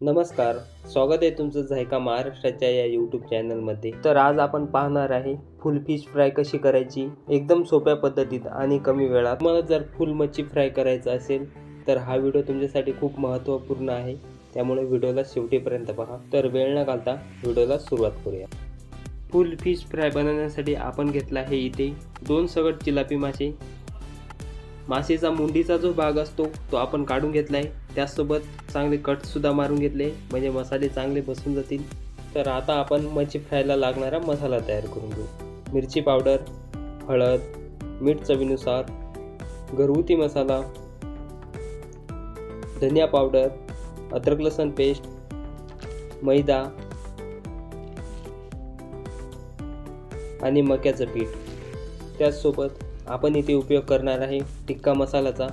नमस्कार स्वागत आहे तुमचं झायका महाराष्ट्राच्या या यूट्यूब चॅनलमध्ये तर आज आपण पाहणार आहे फुल फिश फ्राय कशी करायची? एकदम सोप्या पद्धतीत आणि कमी वेळात. तुम्हाला जर फुल मच्छी फ्राय करायचं असेल तर हा व्हिडिओ तुमच्यासाठी खूप महत्त्वपूर्ण आहे. त्यामुळे व्हिडिओला शेवटीपर्यंत पहा. तर वेळ न घालता व्हिडिओला सुरुवात करूया. फुल फिश फ्राय बनवण्यासाठी आपण घेतला आहे इथे दोन सगट चिलापी मासे मासेचा मुंडीचा जो भाग असतो तो आपण काढून घेतला आहे. त्याचसोबत चांगले कटसुद्धा मारून घेतले म्हणजे मसाले चांगले बसून जातील. तर आता आपण मच्छी फ्रायला लागणारा मसाला तयार करून घेऊ. मिरची पावडर हळद मीठ चवीनुसार घरगुती मसाला धनिया पावडर अद्रक लसण पेस्ट मैदा आणि मक्याचं पीठ. त्याचसोबत आपण इथे उपयोग करणार आहे टिक्का मसाल्याचा.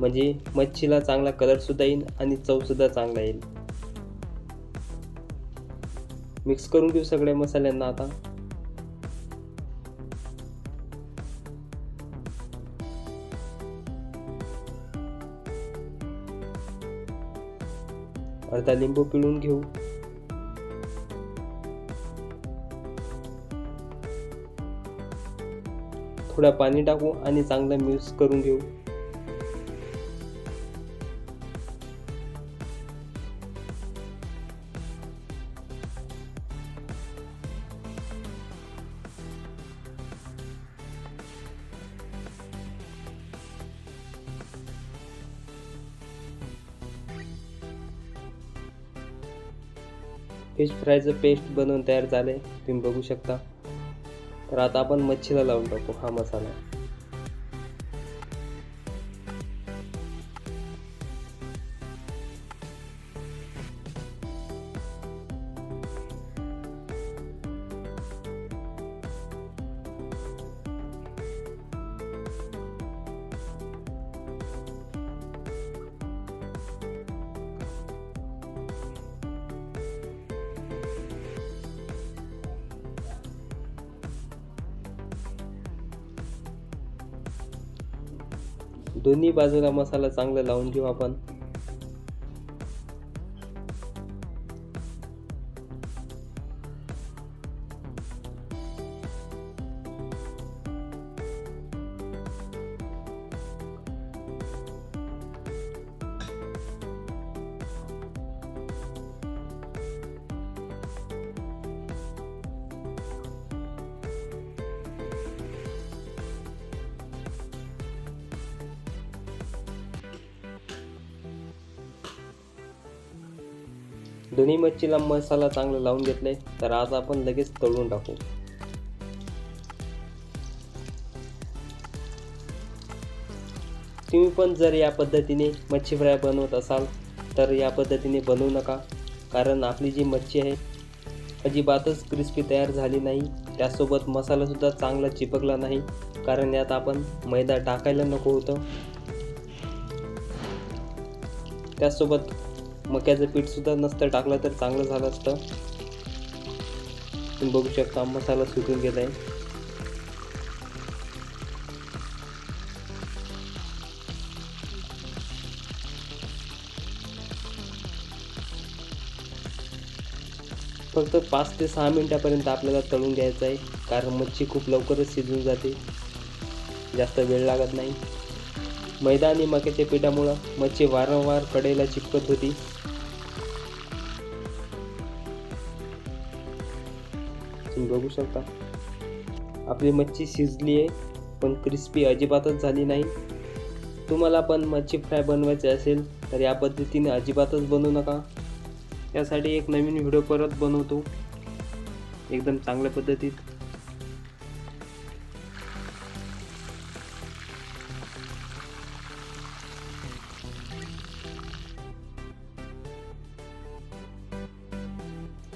म्हणजे मच्छीला चांगला कलरसुद्धा येईल आणि चवसुद्धा चांगला येईल. मिक्स करून घेऊ सगळ्या मसाल्यांना आता. अर्धा लिंबू पिळून घेऊ. थोडं पाणी टाकू आणि चांगलं मिक्स करून घेऊ. फिश फ्रायचं पेस्ट बनवून तयार झाले तुम्ही बघू शकता. तर आता आपण मच्छीला लावून टाकू हा मसाला. दोन्ही बाजूला मसाला चांगला लावून घेऊ आपण. दोन्ही मच्छीला मसाला चांगला लावून घेतलाय तर आज आपण लगेच तळून टाकू. तुम्ही पण जर या पद्धतीने मच्छी फ्राय बनवत असाल तर या पद्धतीने बनवू नका कारण आपली जी मच्छी आहे अजिबातच क्रिस्पी तयार झाली नाही. त्यासोबत मसालासुद्धा चांगला चिपकला नाही कारण यात आपण मैदा टाकायला नको होतं. त्यासोबत मक्याचं पीठसुद्धा नसतं टाकलं तर चांगलं झालं असतं. तुम्ही बघू शकता मसाला सुकून गेला आहे फक्त पाच ते सहा मिनिटापर्यंत आपल्याला तळून घ्यायचं आहे कारण मच्छी खूप लवकरच शिजून जाते. जास्त वेळ लागत नाही. मैदानी मक्याच्या पिठामुळं मच्छी वारंवार कडेला चिपकत होती. तुम्ही बघू शकता. आपली मच्छी शिजली आहे पण क्रिस्पी अजिबातच झाली नाही. तुम्हाला पण मच्छी फ्राय बनवायचे असेल तर या पद्धतीने अजिबातच बनवू नका. त्यासाठी एक नवीन व्हिडिओ परत बनवतो. एकदम चांगल्या पद्धतीत.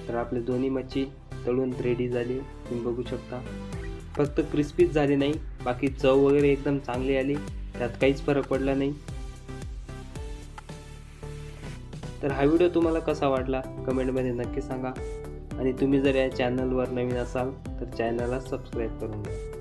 तर आपले दोन्ही मच्छी तळून रेडी झाली. तुम्ही बघू शकता. फक्त क्रिस्पीच झाली नाही. बाकी चव वगैरे एकदम चांगली आली. त्यात काहीच फरक पडला नाही. तर हा व्हिडिओ तुम्हाला कसा वाटला? कमेंटमध्ये नक्की सांगा. आणि तुम्ही जर या चॅनलवर नवीन असाल तर चॅनलला सबस्क्राईब करून द्या